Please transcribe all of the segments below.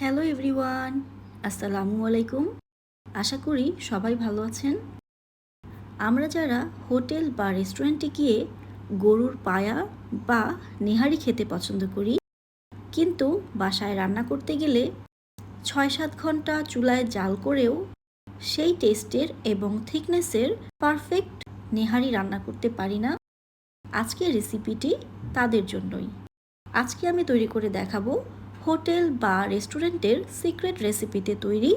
Hello everyone আসসালামু আলাইকুম আশা করি সবাই ভালো আছেন। আমরা যারা হোটেল বা রেস্টুরেন্টে গিয়ে গরুর পায়া বা নেহারি খেতে পছন্দ করি, কিন্তু বাসায় রান্না করতে গেলে ছয় সাত ঘণ্টা চুলায় জাল করেও সেই টেস্টের এবং থিকনেসের পারফেক্ট নেহারি রান্না করতে পারি না। আজকের রেসিপিটি তাদের জন্যই। আজকে আমি তৈরি করে দেখাবো হোটেল বা রেস্টুরেন্টের সিক্রেট রেসিপিতে তৈরি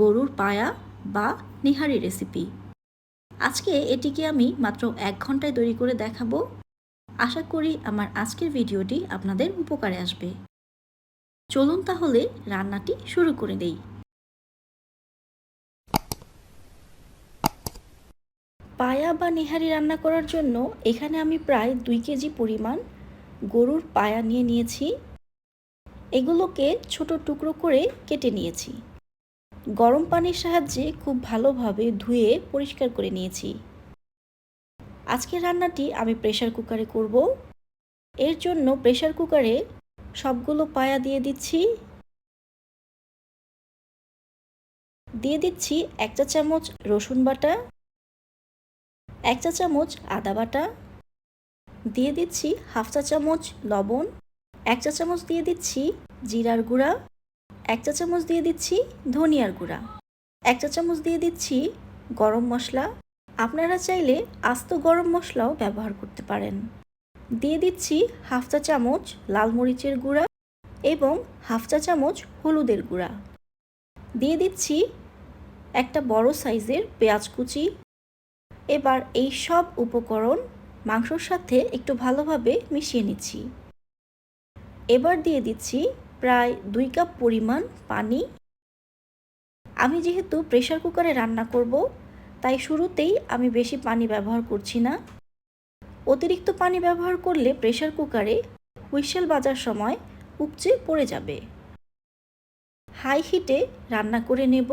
গরুর পায়া বা নিহারি রেসিপি। আজকে এটিকে আমি মাত্র এক ঘন্টায় তৈরি করে দেখাবো। আশা করি আমার আজকের ভিডিওটি আপনাদের উপকারে আসবে। চলুন তাহলে রান্নাটি শুরু করে দেই। পায়া বা নিহারি রান্না করার জন্য এখানে আমি প্রায় দুই কেজি পরিমাণ গরুর পায়া নিয়ে নিয়েছি। এগুলোকে ছোট টুকরো করে কেটে নিয়েছি। গরম পানির সাহায্যে খুব ভালোভাবে ধুয়ে পরিষ্কার করে নিয়েছি। আজকের রান্নাটি আমি প্রেশার কুকারে করব। এর জন্য প্রেশার কুকারে সবগুলো পায়া দিয়ে দিচ্ছি। দিয়ে দিচ্ছি এক চা চামচ রসুন বাটা, এক চা চামচ আদা বাটা, দিয়ে দিচ্ছি হাফ চা চামচ লবণ এক চা চামচ দিয়ে দিচ্ছি জিরার গুঁড়া, এক চা চামচ দিয়ে দিচ্ছি ধনিয়ার গুঁড়া, এক চা চামচ দিয়ে দিচ্ছি গরম মশলা। আপনারা চাইলে আস্ত গরম মশলাও ব্যবহার করতে পারেন। দিয়ে দিচ্ছি হাফ চা চামচ লাল মরিচের গুঁড়া এবং হাফ চা চামচ হলুদের গুঁড়া। দিয়ে দিচ্ছি একটা বড় সাইজের পেঁয়াজ কুচি। এবার এই সব উপকরণ মাংসর সাথে একটু ভালোভাবে মিশিয়ে নিচ্ছি। এবার দিয়ে দিচ্ছি প্রায় দুই কাপ পরিমাণ পানি। আমি যেহেতু প্রেশার কুকারে রান্না করব, তাই শুরুতেই আমি বেশি পানি ব্যবহার করছি না। অতিরিক্ত পানি ব্যবহার করলে প্রেশার কুকারে হুইসেল বাজার সময় উপচে পড়ে যাবে। হাই হিটে রান্না করে নেব।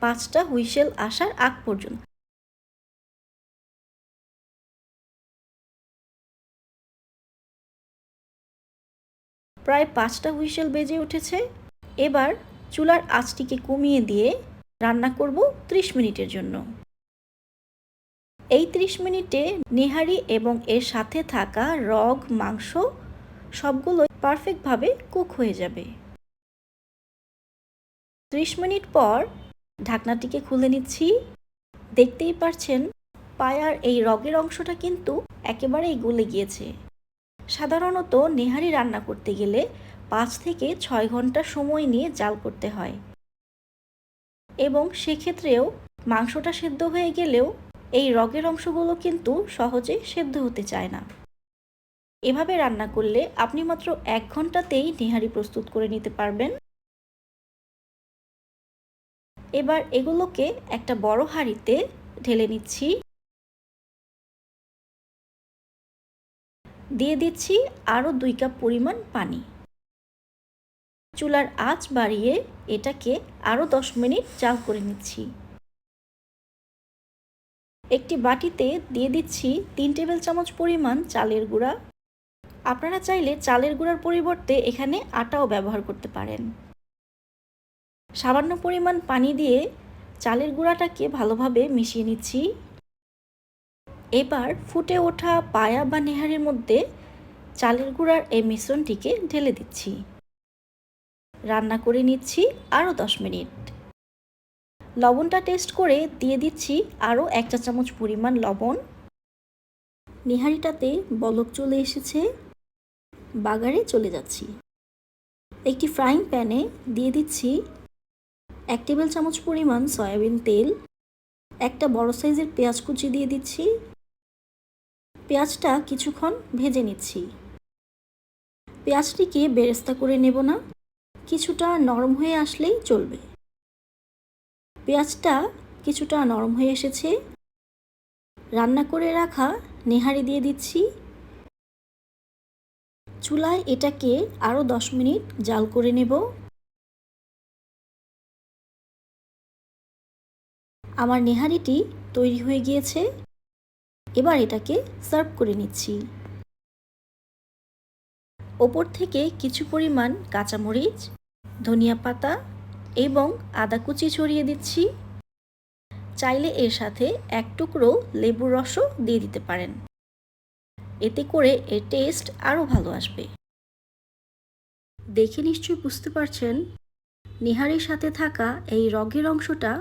পাঁচটা হুইসেল আসার আগ পর্যন্ত। প্রায় পাঁচটা হুইসেল বেজে উঠেছে। এবার চুলার আঁচটিকে কমিয়ে দিয়ে রান্না করব ত্রিশ মিনিটের জন্য। এই ত্রিশ মিনিটে নেহারি এবং এর সাথে থাকা রগ, মাংস সবগুলো পারফেক্টভাবে কুক হয়ে যাবে। ত্রিশ মিনিট পর ঢাকনাটিকে খুলে নিচ্ছি। দেখতেই পারছেন, পায়ার এই রগের অংশটা কিন্তু একেবারেই গলে গিয়েছে। সাধারণত নেহারি রান্না করতে গেলে পাঁচ থেকে ছয় ঘণ্টা সময় নিয়ে জাল করতে হয়। এবং সেক্ষেত্রেও মাংসটা সেদ্ধ হয়ে গেলেও এই রগের অংশগুলো কিন্তু সহজে সেদ্ধ হতে চায় না। এভাবে রান্না করলে আপনি মাত্র এক ঘন্টাতেই নেহারি প্রস্তুত করে নিতে পারবেন। এবার এগুলোকে একটা বড় হাঁড়িতে ঢেলে নিচ্ছি। দিয়ে দিচ্ছি আরও দুই কাপ পরিমাণ পানি। চুলার আঁচ বাড়িয়ে এটাকে আরও দশ মিনিট জাল করে নিচ্ছি। একটি বাটিতে দিয়ে দিচ্ছি তিন টেবিল চামচ পরিমাণ চালের গুঁড়া। আপনারা চাইলে চালের গুঁড়ার পরিবর্তে এখানে আটাও ব্যবহার করতে পারেন। সামান্য পরিমাণ পানি দিয়ে চালের গুঁড়াটাকে ভালোভাবে মিশিয়ে নিচ্ছি। এবার ফুটে ওঠা পায়া বা নেহারের মধ্যে চালের গুঁড়ার এই মিশ্রণটিকে ঢেলে দিচ্ছি। রান্না করে নিচ্ছি আরও দশ মিনিট। লবণটা টেস্ট করে দিয়ে দিচ্ছি আরও এক চা চামচ পরিমাণ লবণ। নেহারিটাতে বলক চলে এসেছে। বাগারে চলে যাচ্ছি। একটি ফ্রাইং প্যানে দিয়ে দিচ্ছি এক টেবিল চামচ পরিমাণ সয়াবিন তেল। একটা বড় সাইজের পেঁয়াজ কুচি দিয়ে দিচ্ছি। পেঁয়াজটা কিছুক্ষণ ভেজে নিচ্ছি। পেঁয়াজটিকে বেরেস্তা করে নেব না, কিছুটা নরম হয়ে আসলেই চলবে। পেঁয়াজটা কিছুটা নরম হয়ে এসেছে। রান্না করে রাখা নেহারি দিয়ে দিচ্ছি। চুলায় এটাকে আরও দশ মিনিট জাল করে নেব। আমার নেহারিটি তৈরি হয়ে গিয়েছে। এবার এটাকে সার্ভ করে নিচ্ছি। ওপর থেকে কিছু পরিমাণ কাঁচামরিচ, ধনিয়া পাতা এবং আদা কুচি ছড়িয়ে দিচ্ছি। চাইলে এর সাথে এক টুকরো লেবুর রসও দিয়ে দিতে পারেন। এতে করে এর টেস্ট আরও ভালো আসবে। দেখে নিশ্চয়ই বুঝতে পারছেন, নিহারির সাথে থাকা এই রগের অংশটা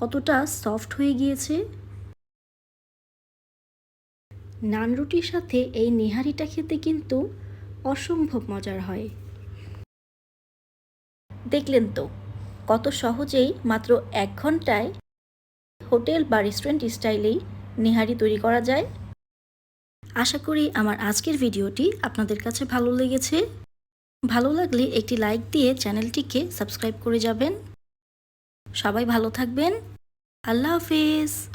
কতটা সফট হয়ে গিয়েছে। নান রুটির সাথে এই নিহারিটা খেতে কিন্তু অসম্ভব মজার হয়। দেখলেন তো, কত সহজেই মাত্র এক ঘন্টায় হোটেল বা রেস্টুরেন্ট স্টাইলেই নিহারি তৈরি করা যায়। আশা করি আমার আজকের ভিডিওটি আপনাদের কাছে ভালো লেগেছে। ভালো লাগলে একটি লাইক দিয়ে চ্যানেলটিকে সাবস্ক্রাইব করে যাবেন। সবাই ভালো থাকবেন। আল্লাহ হাফেজ।